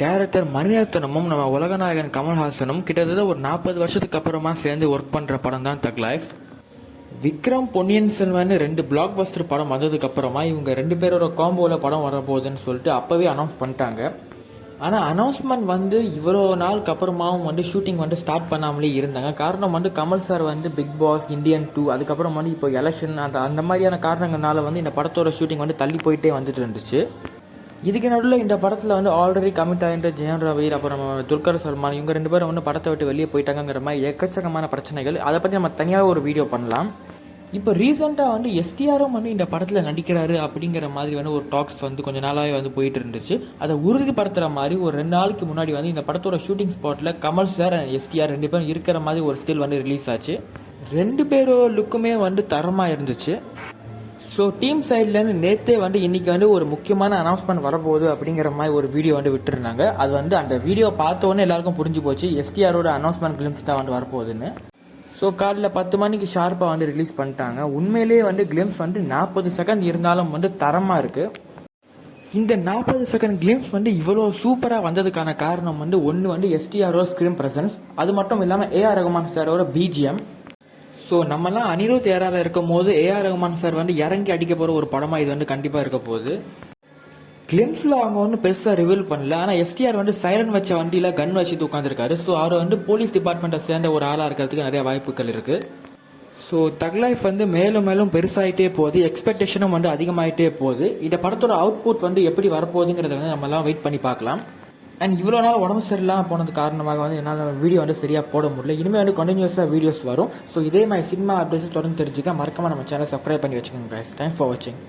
Director மணிரத்னமும் நம்ம உலகநாயகன் கமல்ஹாசனும் கிட்டத்தட்ட ஒரு நாற்பது வருஷத்துக்கு அப்புறமா சேர்ந்து ஒர்க் பண்ணுற படம் தான் தக் லைஃப் விக்ரம் பொன்னியின் செல்வன் ரெண்டு பிளாக் பஸ்டர் படம் வந்ததுக்கு அப்புறமா இவங்க ரெண்டு பேரோட காம்போவில் படம் வரப்போகுதுன்னு சொல்லிட்டு அப்போவே அனௌன்ஸ் பண்ணிட்டாங்க. ஆனால் அனௌன்ஸ்மெண்ட் வந்து இவ்வளோ நாளுக்கு அப்புறமாவும் வந்து ஷூட்டிங் வந்து ஸ்டார்ட் பண்ணாமலே இருந்தாங்க. காரணம் வந்து கமல் சார் வந்து பிக் பாஸ் இந்தியன் டூ அதுக்கப்புறம் வந்து இப்போ எலெக்ஷன் அந்த அந்த மாதிரியான காரணங்களால வந்து இந்த படத்தோட ஷூட்டிங் வந்து தள்ளி போயிட்டே வந்துட்டு இருந்துச்சு. இதுக்கு நடுவில் இந்த படத்தில் வந்து ஆல்ரெடி கமிட் ஆகின்ற ஜெயன் ரவீர் அப்புறம் நம்ம துல்கர் சல்மான் இவங்க ரெண்டு பேரும் வந்து படத்தை விட்டு வெளியே போயிட்டாங்கிற மாதிரி எக்கச்சக்கமான பிரச்சனைகள். அதை பற்றி நம்ம தனியாக ஒரு வீடியோ பண்ணலாம். இப்போ ரீசெண்டாக வந்து எஸ்டிஆரும் வந்து இந்த படத்தில் நடிக்கிறாரு அப்படிங்கிற மாதிரி வந்து ஒரு டாக்ஸ் வந்து கொஞ்ச நாளாகவே வந்து போயிட்டு இருந்துச்சு. அதை உறுதிப்படுத்துகிற மாதிரி ஒரு ரெண்டு நாளைக்கு முன்னாடி வந்து இந்த படத்தோட ஷூட்டிங் ஸ்பாட்டில் கமல் சார் அண்ட் எஸ்டிஆர் ரெண்டு பேரும் இருக்கிற மாதிரி ஒரு ஸ்டில் வந்து ரிலீஸ் ஆச்சு. ரெண்டு பேரோட லுக்குமே வந்து தரமாக இருந்துச்சு. ஸோ டீம் சைட்லேருந்து நேற்றே வந்து இன்றைக்கி வந்து ஒரு முக்கியமான அனௌன்ஸ்மெண்ட் வரப்போகுது அப்படிங்கிற மாதிரி ஒரு வீடியோ வந்து விட்டுருந்தாங்க. அது வந்து அந்த வீடியோ பார்த்த உடனே எல்லாருக்கும் புரிஞ்சு போச்சு. எஸ்டிஆரோட அனௌன்ஸ்மெண்ட் கிளிம்ஸ் தான் வந்து வரப்போகுதுன்னு. ஸோ காலைல பத்து மணிக்கு ஷார்ப்பாக வந்து ரிலீஸ் பண்ணிட்டாங்க. உண்மையிலேயே வந்து கிளிம்ஸ் வந்து நாற்பது செகண்ட் இருந்தாலும் வந்து தரமாக இருக்குது இந்த நாற்பது செகண்ட் கிளிம்ஸ் வந்து இவ்வளோ சூப்பராக வந்ததுக்கான காரணம் வந்து ஒன்று வந்து எஸ்டிஆரோட ஸ்க்ரீன் பிரசன்ஸ் அது மட்டும் இல்லாமல் ஏஆர் ரகுமான் சாரோட பிஜிஎம் ஸோ நம்மலாம் அனிருத் ஏராவில் இருக்கும் போது ஏஆர் ரகுமான் சார் வந்து இறங்கி அடிக்க போகிற ஒரு படமாக இது வந்து கண்டிப்பாக இருக்க போகுது. கிளிம்ஸில் அவங்க ஒன்றும் பெருசாக ரிவீல் பண்ணல. ஆனால் எஸ்டிஆர் வந்து சைரன் வச்ச வண்டியில் கன் வச்சுட்டு உட்காந்துருக்காரு ஸோ அவர் வந்து போலீஸ் டிபார்ட்மெண்ட்டை சேர்ந்த ஒரு ஆளாக இருக்கிறதுக்கு நிறைய வாய்ப்புகள் இருக்குது ஸோ தக் லைஃப் வந்து மேலும் மேலும் பெருசாயிட்டே போகுது. எக்ஸ்பெக்டேஷனும் வந்து அதிகமாயிட்டே போகுது. இந்த படத்தோட அவுட்புட் வந்து எப்படி வரப்போகுதுங்கிறத வந்து நம்மலாம் வெயிட் பண்ணி பார்க்கலாம். அண்ட் இவ்வளோ நாள் உடம்பு சரியில்லாமல் போனது காரணமாக வந்து என்னால் வீடியோ வந்து சரியாக போட முடியல. இனிமேல் வந்து கண்டினியூஸாக வீடியோஸ் வரும். ஸோ இதே மாதிரி சினிமா அப்டேட்ஸ் தொடர்ந்து தெரிஞ்சுக்க மறக்காமல் நம்ம சேனல் சப்ஸ்கிரைப் பண்ணி வச்சுக்கோங்க கைஸ் தேங்க்ஸ் ஃபார் வாட்சிங்